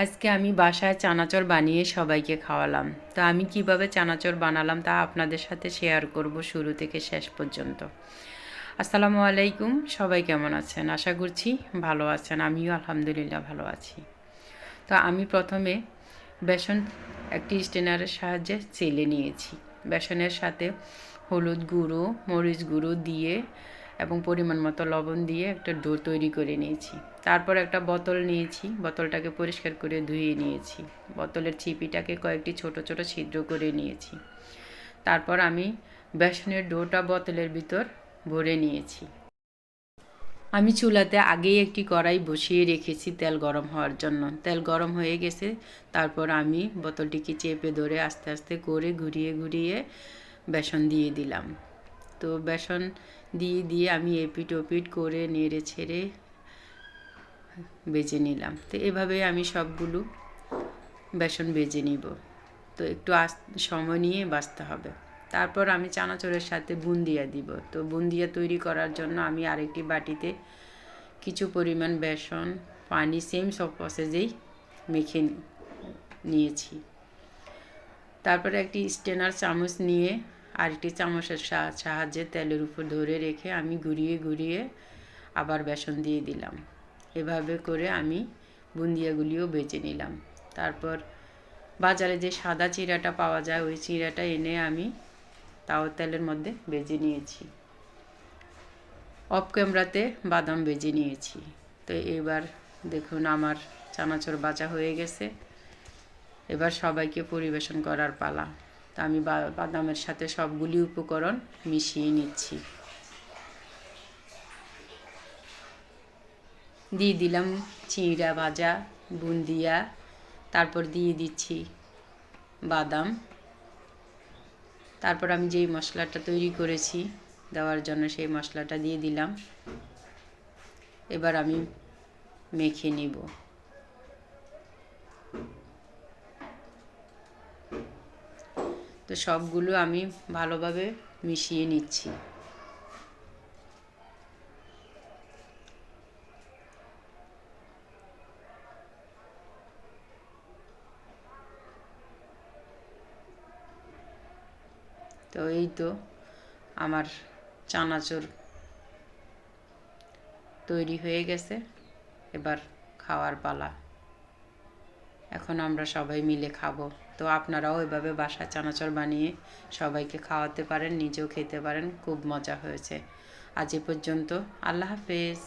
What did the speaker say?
আজকে আমি বাসায় চানাচর বানিয়ে সবাইকে খাওয়ালাম। তো আমি কীভাবে চানাচর বানালাম তা আপনাদের সাথে শেয়ার করব শুরু থেকে শেষ পর্যন্ত। আসসালামু আলাইকুম, সবাই কেমন আছেন? আশা করছি ভালো আছেন, আমিও আলহামদুলিল্লাহ ভালো আছি। তো আমি প্রথমে বেসন একটি স্টেনারের সাহায্যে চেলে নিয়েছি। বেসনের সাথে হলুদ গুঁড়ো, মরিচ গুঁড়ো দিয়ে এবং পরিমাণ মতো লবণ দিয়ে একটা ডো তৈরি করে নিয়েছি। তারপর একটা বোতল নিয়েছি। বোতলটাকে পরিষ্কার করে ধুয়ে নিয়েছি। বোতলের ছিপিটাকে কয়েকটি ছোট ছোট ছিদ্র করে নিয়েছি। তারপর আমি বেসনের ডোটা বোতলের ভিতর ভরে নিয়েছি। আমি চুলাতে আগেই একটি কড়াই বসিয়ে রেখেছি তেল গরম হওয়ার জন্য। তেল গরম হয়ে গেছে। তারপর আমি বোতলটিকে চেপে ধরে আস্তে আস্তে করে ঘুরিয়ে ঘুরিয়ে বেসন দিয়ে দিলাম। তো বেসন দিয়ে দিয়ে আমি এপিট ওপিট করে নেড়ে ছেড়ে বেজে নিলাম। তো এভাবে আমি সবগুলো বেসন বেজে নিব। তো একটু আস, সময় নিয়ে বাঁচতে হবে। তারপর আমি চানাচুরের সাথে বুন্দিয়া দিব। তো বুন্দিয়া তৈরি করার জন্য আমি আরেকটি বাটিতে কিছু পরিমাণ বেসন, পানি সেম সব প্রসেসেই মেখে নিয়েছি। তারপরে একটি স্টেনার চামচ নিয়ে আরেকটি চামচের সাহায্যে তেলের উপর ধরে রেখে আমি ঘুরিয়ে ঘুরিয়ে আবার বেসন দিয়ে দিলাম। এভাবে করে আমি বুন্দিয়াগুলিও বেজে নিলাম। তারপর বাজারে যে সাদা চিরাটা পাওয়া যায়, ওই চিরাটা এনে আমি তাও তেলের মধ্যে বেজে নিয়েছি। অফ ক্যামেরাতে বাদাম বেজে নিয়েছি। তো এবার দেখুন আমার চানাচুর বাজা হয়ে গেছে। এবার সবাইকে পরিবেশন করার পালা। তা আমি বাদামের সাথে সবগুলি উপকরণ মিশিয়ে নিচ্ছি। দিয়ে দিলাম চিঁড়া ভাজা, বুন্দিয়া, তারপর দিয়ে দিচ্ছি বাদাম। তারপর আমি যেই মশলাটা তৈরি করেছি দেওয়ার জন্য সেই মশলাটা দিয়ে দিলাম। এবার আমি মেখে নিব। তো সবগুলো আমি ভালোভাবে মিশিয়ে নিচ্ছি। তো এই তো আমার চানাচুর তৈরি হয়ে গেছে, এবার খাওয়ার পালা। এখন আমরা সবাই মিলে খাব। তো আপনারাও এভাবে বাসায় চানাচর বানিয়ে সবাইকে খাওয়াতে পারেন, নিজেও খেতে পারেন, খুব মজা হয়েছে। আজ এ পর্যন্ত, আল্লাহ হাফেজ।